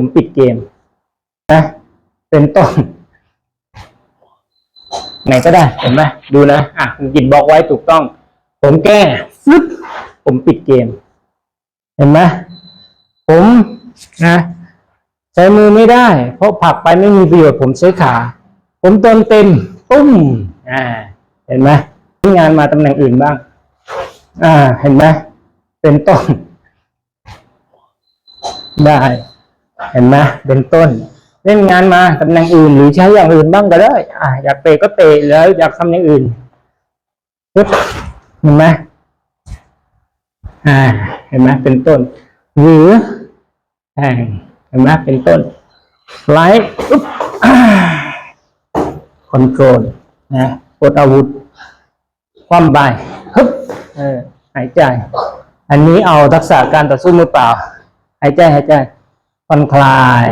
ผมปิดเกมนะเป็นต้นไหนก็ได้เห็นไหมดูนะอะผมกิดบล็อกไว้ถูกต้อง ผมแก้ฟึบผมปิดเกม เห็นไหมผมนะใช้มือไม่ได้ เพราะผลักไปไม่มีประโยชน์ผมใช้ขา ผมเติมเต็มตุ้มอ่า เห็นไหมที่งานมาตำแหน่งอื่นบ้าง อ่า เห็นไหมเป็นต้นได้ เห็นไหมเป็นต้น เล่นงานมาตำแหน่งอื่น หรือใช้อย่างอื่นบ้างก็ได้อ่าอยากเตะก็เตะแล้วอยากทำอย่างอื่นปึ๊บเห็นไหมอ่า เห็นไหมเป็นต้น หรือแทงเห็นไหมเป็นต้นไลท์อุ๊บคอนโทรลนะกดอาวุธ คว่ำไปฮึบเออหายใจ อันนี้เอาทักษะการต่อสู้มือเปล่า หายใจหายใจ ผ่อนคลาย